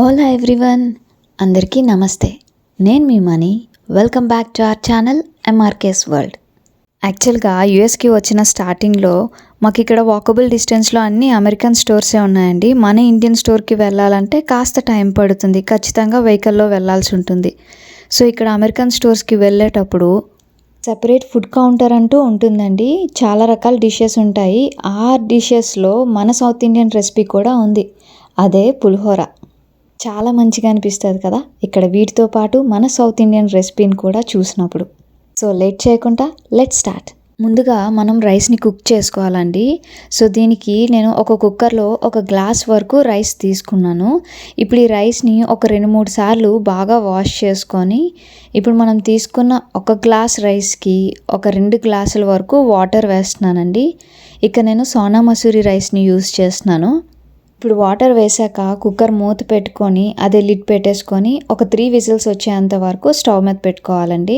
Ola everyone అందరికీ నమస్తే. నేను మీ Mani. Welcome back to our channel M R K's world యాక్చువల్గా యూఎస్కి వచ్చిన స్టార్టింగ్లో మాకు ఇక్కడ వాకబుల్ డిస్టెన్స్లో అన్ని అమెరికన్ స్టోర్సే ఉన్నాయండి. మన ఇండియన్ స్టోర్కి వెళ్ళాలంటే కాస్త టైం పడుతుంది. ఖచ్చితంగా వెహికల్లో వెళ్ళాల్సి ఉంటుంది. సో ఇక్కడ అమెరికన్ స్టోర్స్కి వెళ్ళేటప్పుడు సపరేట్ ఫుడ్ కౌంటర్ అంటూ ఉంటుందండి. చాలా రకాల డిషెస్ ఉంటాయి. ఆ డిషెస్లో మన సౌత్ ఇండియన్ రెసిపీ కూడా ఉంది. అదే పులిహోర. చాలా మంచిగా అనిపిస్తుంది కదా. ఇక్కడ వీటితో పాటు మన సౌత్ ఇండియన్ రెసిపీని కూడా చూసినప్పుడు. సో లేట్ చేయకుండా లెట్ స్టార్ట్. ముందుగా మనం రైస్ని కుక్ చేసుకోవాలండి. సో దీనికి నేను ఒక కుక్కర్లో ఒక గ్లాస్ వరకు రైస్ తీసుకున్నాను. ఇప్పుడు ఈ రైస్ని ఒక రెండు మూడు సార్లు బాగా వాష్ చేసుకొని ఇప్పుడు మనం తీసుకున్న ఒక గ్లాస్ రైస్కి ఒక రెండు గ్లాసుల వరకు వాటర్ వేస్తున్నానండి. ఇక నేను సోనా మసూరి రైస్ని యూస్ చేస్తున్నాను. ఇప్పుడు వాటర్ వేసాక కుక్కర్ మూత పెట్టుకొని అదే లిడ్ పెట్టేసుకొని ఒక త్రీ విజిల్స్ వచ్చేంత వరకు స్టవ్ మీద పెట్టుకోవాలండి.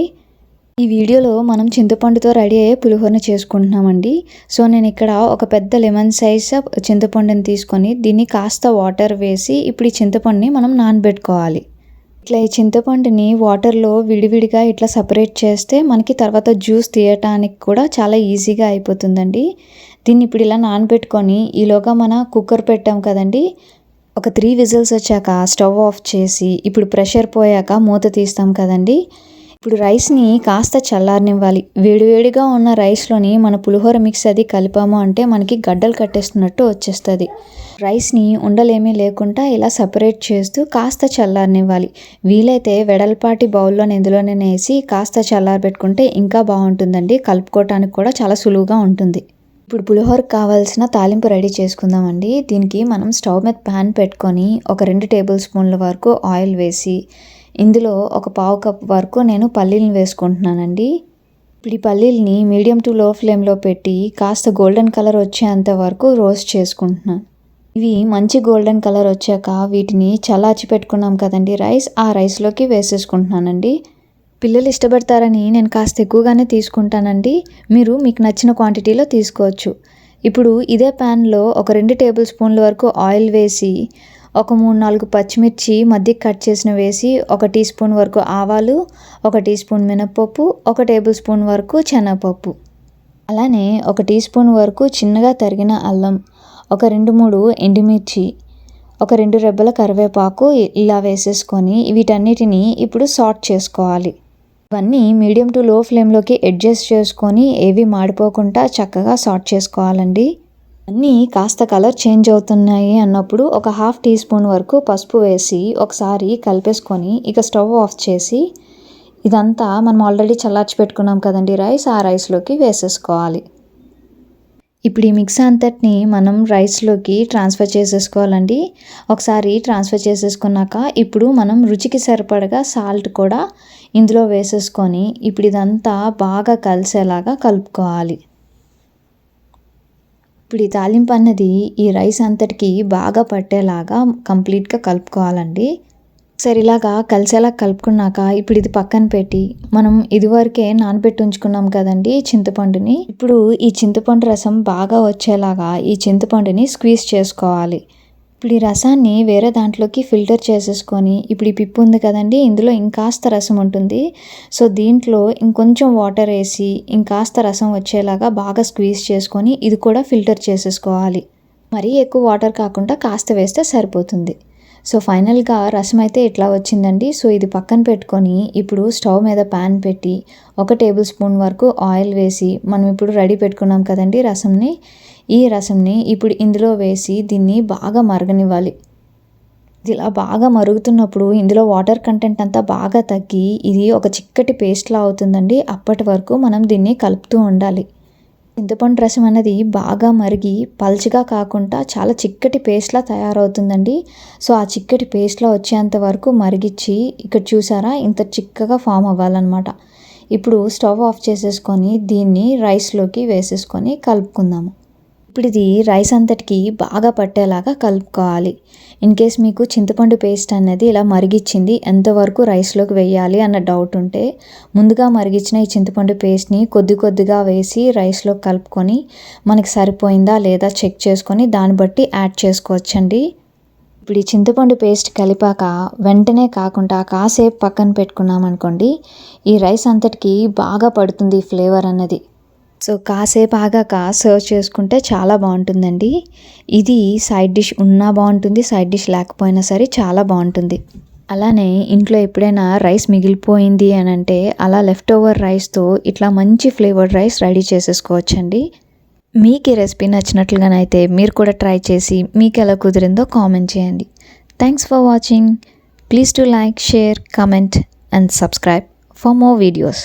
ఈ వీడియోలో మనం చింతపండుతో రెడీ అయ్యే పులిహోరని చేసుకుంటున్నామండి. సో నేను ఇక్కడ ఒక పెద్ద లెమన్ సైజ్ చింతపండుని తీసుకొని దీన్ని కాస్త వాటర్ వేసి ఇప్పుడు ఈ చింతపండుని మనం నానబెట్టుకోవాలి. ఇట్లా ఈ చింతపండుని వాటర్లో విడివిడిగా ఇట్లా సపరేట్ చేస్తే మనకి తర్వాత జ్యూస్ తీయటానికి కూడా చాలా ఈజీగా అయిపోతుందండి. దీన్ని ఇప్పుడు ఇలా నానబెట్టుకొని ఈలోగా మన కుక్కర్ పెట్టాం కదండి. ఒక త్రీ విజిల్స్ వచ్చాక స్టవ్ ఆఫ్ చేసి ఇప్పుడు ప్రెషర్ పోయాక మూత తీస్తాం కదండి. ఇప్పుడు రైస్ని కాస్త చల్లారనివ్వాలి. వేడివేడిగా ఉన్న రైస్లోని మన పులిహోర మిక్స్ అది కలిపాము అంటే మనకి గడ్డలు కట్టేస్తున్నట్టు వచ్చేస్తుంది. రైస్ని ఉండలేమీ లేకుండా ఇలా సపరేట్ చేస్తూ కాస్త చల్లారనివ్వాలి. వీలైతే వెడల్పాటి బౌల్లో ఇందులోనే వేసి కాస్త చల్లారబెట్టుకుంటే ఇంకా బాగుంటుందండి. కలుపుకోవటానికి కూడా చాలా సులువుగా ఉంటుంది. ఇప్పుడు పులిహోరకు కావాల్సిన తాలింపు రెడీ చేసుకుందామండి. దీనికి మనం స్టవ్ మీద ప్యాన్ పెట్టుకొని ఒక రెండు టేబుల్ స్పూన్ల వరకు ఆయిల్ వేసి ఇందులో ఒక పావు కప్ వరకు నేను పల్లీలను వేసుకుంటున్నానండి. ఇప్పుడు ఈ పల్లీలని మీడియం టు లో ఫ్లేమ్లో పెట్టి కాస్త గోల్డెన్ కలర్ వచ్చేంత వరకు రోస్ట్ చేసుకుంటున్నాను. ఇవి మంచి గోల్డెన్ కలర్ వచ్చాక వీటిని చల్లార్చి పెట్టుకున్నాం కదండి రైస్. ఆ రైస్లోకి వేసేసుకుంటున్నానండి. పిల్లలు ఇష్టపడతారని నేను కాస్త ఎక్కువగానే తీసుకుంటానండి. మీరు మీకు నచ్చిన క్వాంటిటీలో తీసుకోవచ్చు. ఇప్పుడు ఇదే ప్యాన్లో ఒక రెండు టేబుల్ స్పూన్ల వరకు ఆయిల్ వేసి ఒక మూడు నాలుగు పచ్చిమిర్చి మధ్యకి కట్ చేసిన వేసి ఒక టీ స్పూన్ వరకు ఆవాలు ఒక టీ స్పూన్ మినప్పప్పు ఒక టేబుల్ స్పూన్ వరకు శనగపప్పు. అలానే ఒక టీ స్పూన్ వరకు చిన్నగా తరిగిన అల్లం ఒక రెండు మూడు ఎండుమిర్చి ఒక రెండు రెబ్బల కరివేపాకు ఇలా వేసేసుకొని వీటన్నిటిని ఇప్పుడు సార్ట్ చేసుకోవాలి. ఇవన్నీ మీడియం టు లో ఫ్లేమ్లోకి అడ్జస్ట్ చేసుకొని ఏవి మాడిపోకుండా చక్కగా సార్ట్ చేసుకోవాలండి. అన్నీ కాస్త కలర్ చేంజ్ అవుతున్నాయి అన్నప్పుడు ఒక హాఫ్ టీ స్పూన్ వరకు పసుపు వేసి ఒకసారి కలిపేసుకొని ఇక స్టవ్ ఆఫ్ చేసి ఇదంతా మనం ఆల్రెడీ చల్లార్చి పెట్టుకున్నాం కదండి రైస్ ఆ రైస్లోకి వేసేసుకోవాలి. ఇప్పుడు ఈ మిక్స్ అంతటిని మనం రైస్లోకి ట్రాన్స్ఫర్ చేసేసుకోవాలండి. ఒకసారి ట్రాన్స్ఫర్ చేసేసుకున్నాక ఇప్పుడు మనం రుచికి సరిపడగా సాల్ట్ కూడా ఇందులో వేసేసుకొని ఇప్పుడు ఇదంతా బాగా కలిసేలాగా కలుపుకోవాలి. ఇప్పుడు ఈ తాలింపు అన్నది ఈ రైస్ అంతటికి బాగా పట్టేలాగా కంప్లీట్గా కలుపుకోవాలండి. సరే ఇలాగా కలిసేలా కలుపుకున్నాక ఇప్పుడు ఇది పక్కన పెట్టి మనం ఇదివరకే నానబెట్టి ఉంచుకున్నాం కదండి చింతపండుని. ఇప్పుడు ఈ చింతపండు రసం బాగా వచ్చేలాగా ఈ చింతపండుని స్క్వీజ్ చేసుకోవాలి. ఇప్పుడు ఈ రసాన్ని వేరే దాంట్లోకి ఫిల్టర్ చేసేసుకొని ఇప్పుడు ఈ పిప్పు ఉంది కదండి ఇందులో ఇంకాస్త రసం ఉంటుంది. సో దీంట్లో ఇంకొంచెం వాటర్ వేసి ఇంకాస్త రసం వచ్చేలాగా బాగా స్క్వీజ్ చేసుకొని ఇది కూడా ఫిల్టర్ చేసేసుకోవాలి. మరీ ఎక్కువ వాటర్ కాకుండా కాస్త వేస్తే సరిపోతుంది. సో ఫైనల్గా రసం అయితే ఇట్లా వచ్చిందండి? సో ఇది పక్కన పెట్టుకొని ఇప్పుడు స్టవ్ మీద ప్యాన్ పెట్టి ఒక టేబుల్ స్పూన్ వరకు ఆయిల్ వేసి మనం ఇప్పుడు రెడీ పెట్టుకున్నాం కదండి రసంని? ఈ రసంని ఇప్పుడు ఇందులో వేసి దీన్ని బాగా మరగనివ్వాలి. ఇలా బాగా మరుగుతున్నప్పుడు ఇందులో వాటర్ కంటెంట్ అంతా బాగా తగ్గి ఇది ఒక చిక్కటి పేస్ట్లా అవుతుందండి. అప్పటి వరకు మనం దీన్ని కలుపుతూ ఉండాలి. చింతపండు రసం అనేది బాగా మరిగి పల్చగా కాకుండా చాలా చిక్కటి పేస్ట్లా తయారవుతుందండి. సో ఆ చిక్కటి పేస్ట్లా వచ్చేంత వరకు మరిగించి ఇక్కడ చూసారా? ఇంత చిక్కగా ఫామ్ అవ్వాలన్నమాట. ఇప్పుడు స్టవ్ ఆఫ్ చేసేసుకొని దీన్ని రైస్లోకి వేసేసుకొని కలుపుకుందాము. ఇప్పుడు ఇది రైస్ అంతటికి బాగా పట్టేలాగా కలుపుకోవాలి. ఇన్ కేస్ మీకు చింతపండు పేస్ట్ అనేది ఇలా మరిగిచ్చింది ఎంతవరకు రైస్లోకి వేయాలి అన్న డౌట్ ఉంటే ముందుగా మరిగించిన ఈ చింతపండు పేస్ట్ని కొద్ది కొద్దిగా వేసి రైస్లో కలుపుకొని మనకి సరిపోయిందా లేదా చెక్ చేసుకొని దాన్ని బట్టి యాడ్ చేసుకోవచ్చండి. ఇప్పుడు ఈ చింతపండు పేస్ట్ కలిపాక వెంటనే కాకుండా కాసేపు పక్కన పెట్టుకున్నాం అనుకోండి ఈ రైస్ అంతటికి బాగా పడుతుంది ఈ ఫ్లేవర్ అన్నది. సో కాసేపు ఆగాక సర్వ్ చేసుకుంటే చాలా బాగుంటుందండి. ఇది సైడ్ డిష్ ఉన్నా బాగుంటుంది సైడ్ డిష్ లేకపోయినా సరే చాలా బాగుంటుంది. అలానే ఇంట్లో ఎప్పుడైనా రైస్ మిగిలిపోయింది అని అంటే అలా లెఫ్ట్ ఓవర్ రైస్తో ఇట్లా మంచి ఫ్లేవర్డ్ రైస్ రెడీ చేసేసుకోవచ్చండి. మీకు ఈ రెసిపీ నచ్చినట్లుగానైతే మీరు కూడా ట్రై చేసి మీకు ఎలా కుదిరిందో కామెంట్ చేయండి. Thanks for watching please to like share comment and subscribe for more videos